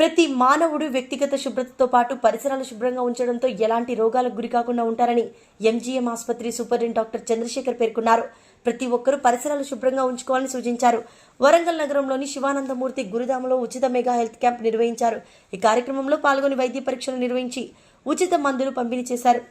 ప్రతి మానవుడు వ్యక్తిగత శుభ్రతతో పాటు పరిసరాలు శుభ్రంగా ఉంచడంతో ఎలాంటి రోగాలకు గురికాకుండా ఉంటారని ఎంజీఎం ఆసుపత్రి సూపరింటెండెంట్ డాక్టర్ చంద్రశేఖర్ పేర్కొన్నారు. ప్రతి ఒక్కరూ పరిసరాలు శుభ్రంగా ఉంచుకోవాలని సూచించారు. వరంగల్ నగరంలోని శివానందమూర్తి గురుధామలో ఉచిత మెగా హెల్త్ క్యాంప్ నిర్వహించారు. ఈ కార్యక్రమంలో పాల్గొని వైద్య పరీక్షలు నిర్వహించి ఉచిత మందులు పంపిణీ చేశారు.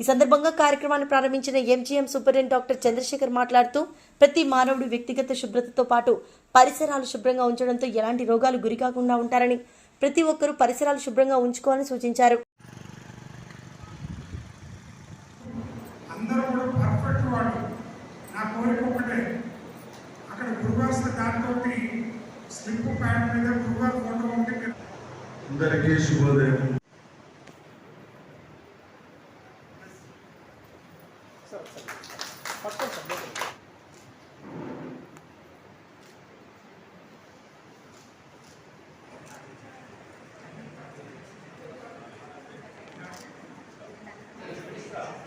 ఈ సందర్భంగా కార్యక్రమాన్ని ప్రారంభించిన ఎంజీఎం సూపరింటెండెంట్ డాక్టర్ చంద్రశేఖర్ మాట్లాడుతూ ప్రతి మానవుడు వ్యక్తిగత శుభ్రతతో పాటు పరిసరాలు శుభ్రంగా ఉంచడంతో ఎలాంటి రోగాలు గురికాకుండా ఉంటారని ప్రతి ఒక్కరూ పరిసరాలు శుభ్రంగా ఉంచుకోవాలని సూచించారు. అందరూ కూడా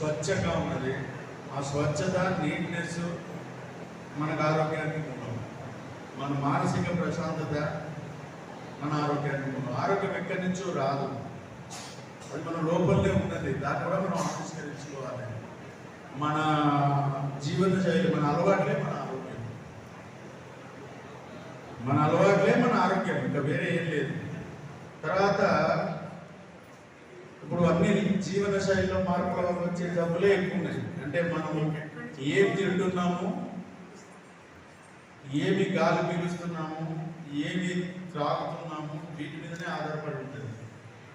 స్వచ్ఛంగా ఉన్నది. ఆ స్వచ్ఛత నీట్నెస్ మనకు ఆరోగ్యానికి మూలం. మన మానసిక ప్రశాంతత మన ఆరోగ్యానికి మూలం. ఆరోగ్యం ఎక్కడి నుంచో రాదు. అది మన లోపలనే ఉన్నది. దాన్ని కూడా మనం ఆవిష్కరించుకోవాలి. మన జీవన శైలి మన అలవాట్లే మన ఆరోగ్యం. మన అలవాట్లే మన ఆరోగ్యం. ఇంకా వేరే ఏం లేదు. తర్వాత జీవన శైలిలో మార్పుల వల్ల వచ్చే జబ్బులే ఎక్కువ ఉన్నాయి. అంటే మనం ఏం తింటున్నాము ఏమి గాలి పీలుస్తున్నాము ఏమి త్రాగుతున్నాము వీటి మీదనే ఆధారపడి ఉంటుంది.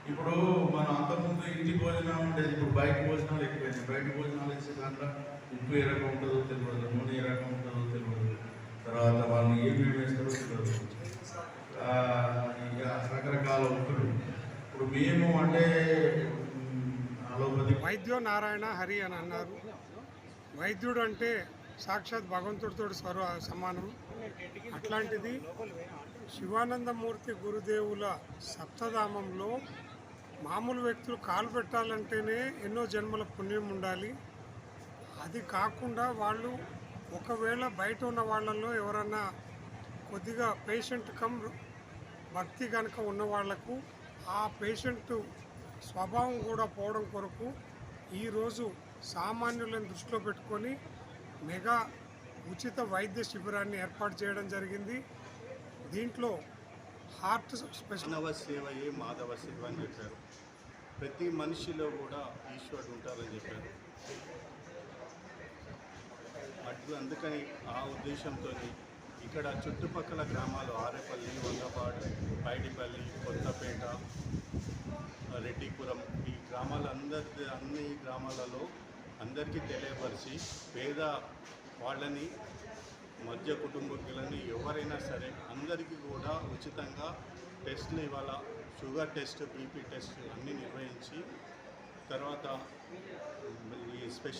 ఇప్పుడు మనం అంతకుముందు ఇంటి భోజనం ఉండేది ఇప్పుడు బయట భోజనాలు ఎక్కువైనాయి. బయట భోజనాలు వేసే దాంట్లో ఉప్పు ఏ రకం ఉంటుందో తెలియదు నూనె ఏ రకం ఉంటుందో తెలియదు. తర్వాత వాళ్ళు ఏమేమి వేస్తారో తెలియదు. ఇక రకరకాల ఉంటుంది ఇప్పుడు మేము అంటే వైద్యో నారాయణ హరి అని అన్నారు. వైద్యుడు అంటే సాక్షాత్ భగవంతుడితో సర్వ సమానం అట్లాంటిది శివానందమూర్తి గురుదేవుల సప్తధామంలో మామూలు వ్యక్తులు కాలు పెట్టాలంటేనే ఎన్నో జన్మల పుణ్యం ఉండాలి. అది కాకుండా వాళ్ళు ఒకవేళ బయట ఉన్న వాళ్ళల్లో ఎవరన్నా కొద్దిగా పేషెంట్ కమ్ భక్తి కనుక ఉన్న వాళ్ళకు ఆ పేషెంట్ స్వభావం కూడా పోవడం కొరకు ఈరోజు సామాన్యులను దృష్టిలో పెట్టుకొని మెగా ఉచిత వైద్య శిబిరాన్ని ఏర్పాటు చేయడం జరిగింది. దీంట్లో హార్ట్ స్పెషల్ మానవ సేవయే మాధవ సేవ అని చెప్పారు. ప్రతి మనిషిలో కూడా ఈశ్వరుడు ఉంటారని చెప్పారు. అటు అందుకని ఆ ఉద్దేశంతో ఇక్కడ చుట్టుపక్కల గ్రామాలు ఆరేపల్లి వంగపాడు పైడిపల్లి కొత్తపేట రెడ్డిపురం ఈ గ్రామాలందరి అన్ని గ్రామాలలో అందరికీ తెలియపరిచి పేద వాళ్ళని మధ్య కుటుంబీకులని ఎవరైనా సరే అందరికీ కూడా ఉచితంగా టెస్ట్లు ఇవాళ షుగర్ టెస్ట్ బీపీ టెస్ట్ అన్నీ నిర్వహించి తర్వాత ఈ స్పెషల్